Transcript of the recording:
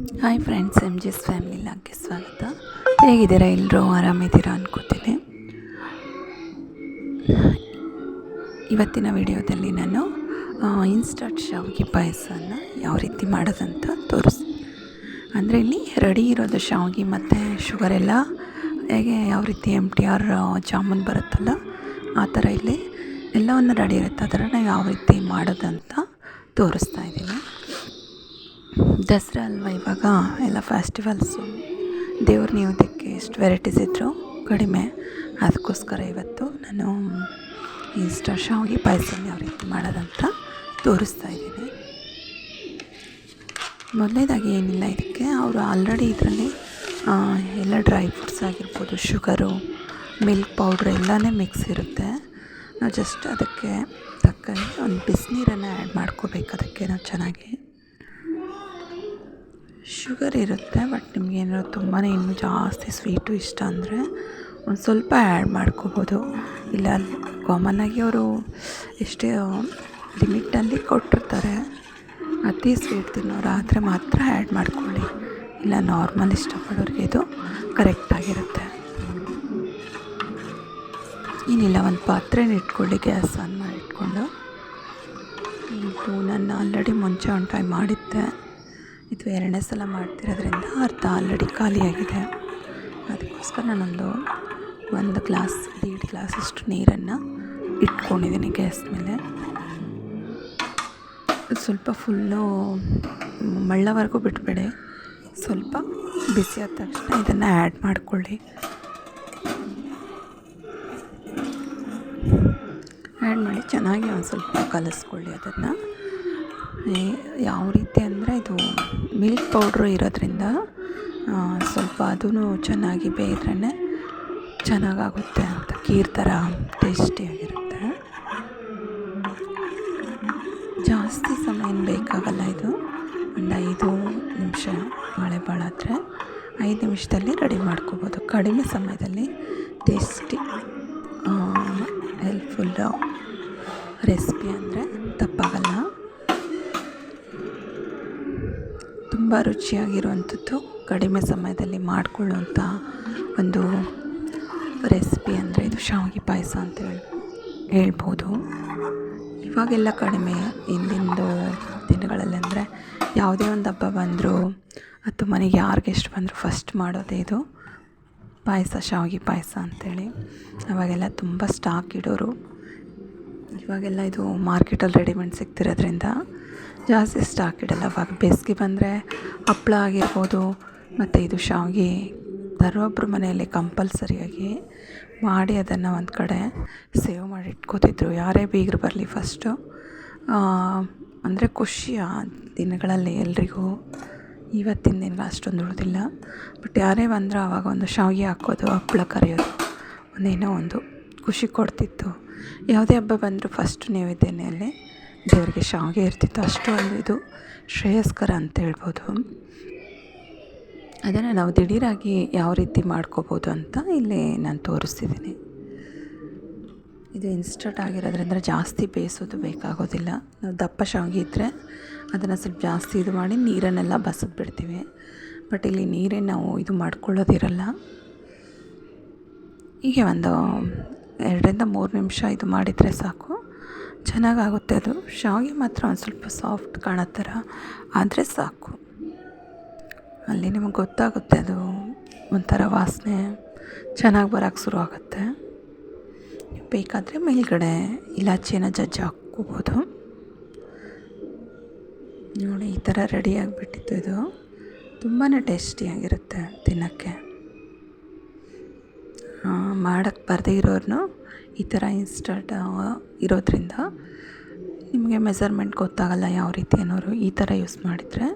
Hi friends M G S family ಲಾಗ್ಗೆ ಸ್ವಾಗತ. ಹೇಗಿದ್ದೀರಾ ಎಲ್ಲರೂ ಆರಾಮಿದ್ದೀರಾ ಅನ್ಕೋತೀನಿ. ಇವತ್ತಿನ ವಿಡಿಯೋದಲ್ಲಿ ನಾನು ಇನ್ಸ್ಟಂಟ್ ಶಾವಿಗೆ ಪಾಯಸನ ಯಾವ ರೀತಿ ಮಾಡೋದಂತ ತೋರಿಸ್, ಅಂದರೆ ಇಲ್ಲಿ ರೆಡಿ ಇರೋದು ಶಾವಿಗೆ ಮತ್ತು ಶುಗರ್ ಎಲ್ಲ ಹೇಗೆ ಯಾವ ರೀತಿ ಎಂ ಟಿ ಆರ್ ಜಾಮೂನ್ ಬರುತ್ತಲ್ಲ, ಆ ಥರ ಇಲ್ಲಿ ಎಲ್ಲವನ್ನು ರೆಡಿ ಇರುತ್ತೆ. ಆ ಥರನ ಯಾವ ರೀತಿ ಮಾಡೋದಂತ ತೋರಿಸ್ತಾ ಇದ್ದೀನಿ. ದಸರಾ ಅಲ್ವಾ ಇವಾಗ? ಎಲ್ಲ ಫೆಸ್ಟಿವಲ್ಸು ದೇವ್ರ ನೀವುದಕ್ಕೆ ಎಷ್ಟು ವೆರೈಟೀಸ್ ಇದ್ದರೂ ಕಡಿಮೆ. ಅದಕ್ಕೋಸ್ಕರ ಇವತ್ತು ನಾನು ಇನ್ಸ್ಟಾ ಶಾವಿಗೆ ಪಾಯಸನ ಯಾವ ರೀತಿ ಮಾಡೋದಂತ ತೋರಿಸ್ತಾ ಇದ್ದೀನಿ. ಮೊದಲನೇದಾಗಿ ಏನಿಲ್ಲ ಇದಕ್ಕೆ. ಅವರು ಆಲ್ರೆಡಿ ಇದರಲ್ಲಿ ಎಲ್ಲ ಡ್ರೈ ಫ್ರೂಟ್ಸ್ ಆಗಿರ್ಬೋದು ಶುಗರು ಮಿಲ್ಕ್ ಪೌಡ್ರ್ ಎಲ್ಲನೇ ಮಿಕ್ಸ್ ಇರುತ್ತೆ. ನಾವು ಜಸ್ಟ್ ಅದಕ್ಕೆ ತಕ್ಕಂಗೆ ಒಂದು ಬಿಸಿನೀರನ್ನು ಆ್ಯಡ್ ಮಾಡ್ಕೋಬೇಕು ಅದಕ್ಕೆ ನಾವು ಚೆನ್ನಾಗಿ. ಶುಗರ್ ಇರುತ್ತೆ, ಬಟ್ ನಿಮಗೇನಾದ್ರು ತುಂಬಾ ಇನ್ನೂ ಜಾಸ್ತಿ ಸ್ವೀಟು ಇಷ್ಟ ಅಂದರೆ ಒಂದು ಸ್ವಲ್ಪ ಆ್ಯಡ್ ಮಾಡ್ಕೋಬೋದು. ಇಲ್ಲ ಕಾಮನ್ನಾಗಿ ಅವರು ಎಷ್ಟೇ ಲಿಮಿಟಲ್ಲಿ ಕೊಟ್ಟಿರ್ತಾರೆ. ಅತಿ ಸ್ವೀಟ್ ತಿನ್ನೋರು ಆದರೆ ಮಾತ್ರ ಆ್ಯಡ್ ಮಾಡ್ಕೊಳ್ಳಿ. ಇಲ್ಲ ನಾರ್ಮಲ್ ಇಷ್ಟಪಡೋರಿಗೆ ಇದು ಕರೆಕ್ಟಾಗಿರುತ್ತೆ ಏನಿಲ್ಲ ಒಂದು ಪಾತ್ರೆನ ಇಟ್ಕೊಳ್ಳಿ, ಗ್ಯಾಸ್ ಆನ್ ಮಾಡಿ ಇಟ್ಕೊಂಡು. ಇದು ನಾನು ಆಲ್ರೆಡಿ ಮುಂಚೆ ಒಂದು ಟೈಮ್ ಮಾಡಿದ್ದೆ. ಇದು ಎರಡನೇ ಸಲ ಮಾಡ್ತಿರೋದ್ರಿಂದ ಅರ್ಧ ಆಲ್ರೆಡಿ ಖಾಲಿಯಾಗಿದೆ. ಅದಕ್ಕೋಸ್ಕರ ನಾನೊಂದು ಒಂದು ಗ್ಲಾಸ್ ದೀಡ್ ಗ್ಲಾಸಷ್ಟು ನೀರನ್ನು ಇಟ್ಕೊಂಡಿದ್ದೀನಿ ಗ್ಯಾಸ್ ಮೇಲೆ. ಸ್ವಲ್ಪ ಫುಲ್ಲು ಮಳ್ಳವರೆಗೂ ಬಿಟ್ಬೇಡಿ. ಸ್ವಲ್ಪ ಬಿಸಿ ಆದ ತಕ್ಷಣ ಇದನ್ನು ಆ್ಯಡ್ ಮಾಡಿಕೊಳ್ಳಿ. ಆ್ಯಡ್ ಮಾಡಿ ಚೆನ್ನಾಗಿ ಒಂದು ಸ್ವಲ್ಪ ಕಲಿಸ್ಕೊಳ್ಳಿ ಅದನ್ನು. ಯಾವ ರೀತಿ ಅಂದರೆ ಇದು ಮಿಲ್ಕ್ ಪೌಡ್ರು ಇರೋದ್ರಿಂದ ಸ್ವಲ್ಪ ಅದೂ ಚೆನ್ನಾಗಿ ಬೇಯ್ದ್ರೇ ಚೆನ್ನಾಗಾಗುತ್ತೆ ಅಂತ. ಖೀರ್ ಥರ ಟೇಸ್ಟಿಯಾಗಿರುತ್ತೆ ಜಾಸ್ತಿ ಸಮಯ ಬೇಕಾಗಲ್ಲ ಇದು. ಒಂದು ಐದು ನಿಮಿಷ ಮಳೆ ಬಾಳಾದರೆ ಐದು ನಿಮಿಷದಲ್ಲಿ ರೆಡಿ ಮಾಡ್ಕೋಬೋದು. ಕಡಿಮೆ ಸಮಯದಲ್ಲಿ ಟೇಸ್ಟಿ ಹೆಲ್ಪ್ಫುಲ್ಲು ರೆಸಿಪಿ ಅಂದರೆ ತಪ್ಪಾಗಲ್ಲ. ತುಂಬ ರುಚಿಯಾಗಿರುವಂಥದ್ದು. ಕಡಿಮೆ ಸಮಯದಲ್ಲಿ ಮಾಡಿಕೊಳ್ಳುವಂಥ ಒಂದು ರೆಸಿಪಿ ಅಂದರೆ ಇದು ಶಾವಿಗೆ ಪಾಯಸ ಅಂತ ಹೇಳಿ, ಹೇಳ್ಬೋದು. ಇವಾಗೆಲ್ಲ ಕಡಿಮೆ ಹಿಂದಿಂದು ದಿನಗಳಲ್ಲಿ ಅಂದರೆ ಯಾವುದೇ ಒಂದು ಹಬ್ಬ ಬಂದರೂ ಅಥವಾ ಮನೆಗೆ ಯಾರಿಗೆ ಎಷ್ಟು ಬಂದರೂ ಫಸ್ಟ್ ಮಾಡೋದೇ ಇದು ಪಾಯಸ, ಶಾವಿಗೆ ಪಾಯಸ ಅಂಥೇಳಿ ಅವಾಗೆಲ್ಲ ತುಂಬ ಸ್ಟಾಕ್ ಇಡೋರು. ಇವಾಗೆಲ್ಲ ಇದು ಮಾರ್ಕೆಟಲ್ಲಿ ರೆಡಿಮೇಡ್ ಸಿಗ್ತಿರೋದ್ರಿಂದ ಜಾಸ್ತಿ ಸ್ಟಾಕ್ ಇಡಲ್ಲ. ಅವಾಗ ಬೇಸಿಗೆ ಬಂದರೆ ಹಪ್ಪಳ ಆಗಿರ್ಬೋದು, ಮತ್ತು ಇದು ಶಾವಿಗೆ. ತರೊಬ್ಬರು ಮನೆಯಲ್ಲಿ ಕಂಪಲ್ಸರಿಯಾಗಿ ಮಾಡಿ ಅದನ್ನು ಒಂದು ಕಡೆ ಸೇವ್ ಮಾಡಿ ಇಟ್ಕೋತಿದ್ರು. ಯಾರೇ ಬೀಗರು ಬರಲಿ ಫಸ್ಟು ಅಂದರೆ ಖುಷಿಯ ದಿನಗಳಲ್ಲಿ ಎಲ್ರಿಗೂ. ಇವತ್ತಿನ ದಿನ ಅಷ್ಟೊಂದು ಉಳಿದಿಲ್ಲ. ಬಟ್ ಯಾರೇ ಬಂದರೂ ಆವಾಗ ಒಂದು ಶಾವಿಗೆ ಹಾಕೋದು ಹಪ್ಪಳ ಕರೆಯೋದು, ಒಂದೇನೋ ಒಂದು ಖುಷಿ ಕೊಡ್ತಿತ್ತು. ಯಾವುದೇ ಹಬ್ಬ ಬಂದರೂ ಫಸ್ಟ್ ನೈವೇದ್ಯದಲ್ಲಿ ದೇವರಿಗೆ ಶಾವಿಗೆ ಇರ್ತಿತ್ತು. ಅಷ್ಟು ಒಂದು ಇದು ಶ್ರೇಯಸ್ಕರ ಅಂತ ಹೇಳ್ಬೋದು. ಅದನ್ನು ನಾವು ದಿಢೀರಾಗಿ ಯಾವ ರೀತಿ ಮಾಡ್ಕೋಬೋದು ಅಂತ ಇಲ್ಲಿ ನಾನು ತೋರಿಸ್ತಿದ್ದೀನಿ. ಇದು ಇನ್ಸ್ಟಂಟ್ ಆಗಿರೋದ್ರಿಂದ ಜಾಸ್ತಿ ಬೇಯಿಸೋದು ಬೇಕಾಗೋದಿಲ್ಲ. ನಾವು ದಪ್ಪ ಶಾವಿಗೆ ಇದ್ದರೆ ಅದನ್ನು ಸ್ವಲ್ಪ ಜಾಸ್ತಿ ಇದು ಮಾಡಿ ನೀರನ್ನೆಲ್ಲ ಬಸದು ಬಿಡ್ತೀವಿ. ಬಟ್ ಇಲ್ಲಿ ನೀರೇ ನಾವು ಇದು ಮಾಡ್ಕೊಳ್ಳೋದಿರಲ್ಲ. ಹೀಗೆ ಒಂದು ಎರಡರಿಂದ ಮೂರು ನಿಮಿಷ ಇದು ಮಾಡಿದರೆ ಸಾಕು. ಚೆನ್ನಾಗಾಗುತ್ತೆ ಅದು. ಶಾವಿಗೆ ಮಾತ್ರ ಒಂದು ಸ್ವಲ್ಪ ಸಾಫ್ಟ್ ಕಾಣೋ ಥರ ಆದರೆ ಸಾಕು. ಅಲ್ಲಿ ನಿಮಗೆ ಗೊತ್ತಾಗುತ್ತೆ ಅದು ಒಂಥರ ವಾಸನೆ ಚೆನ್ನಾಗಿ ಬರೋಕ್ಕೆ ಶುರು ಆಗುತ್ತೆ. ಬೇಕಾದರೆ ಮೇಲ್ಗಡೆ ಇಲಾಚಿನ ಜಜ್ಜಿ ಹಾಕ್ಕೋಬೋದು. ನೋಡಿ, ಈ ಥರ ರೆಡಿಯಾಗಿಬಿಟ್ಟಿತ್ತು ಇದು. ತುಂಬಾ ಟೇಸ್ಟಿಯಾಗಿರುತ್ತೆ ತಿನ್ನೋಕ್ಕೆ. ಮಾಡೋಕ್ಕೆ ಬರದೇ ಇರೋರು ಈ ಥರ ಇನ್ಸ್ಟಂಟ್ ಇರೋದರಿಂದ ನಿಮಗೆ ಮೆಸರ್ಮೆಂಟ್ ಗೊತ್ತಾಗಲ್ಲ ಯಾವ ರೀತಿ ಅನ್ನೋರು ಈ ಥರ ಯೂಸ್ ಮಾಡಿದರೆ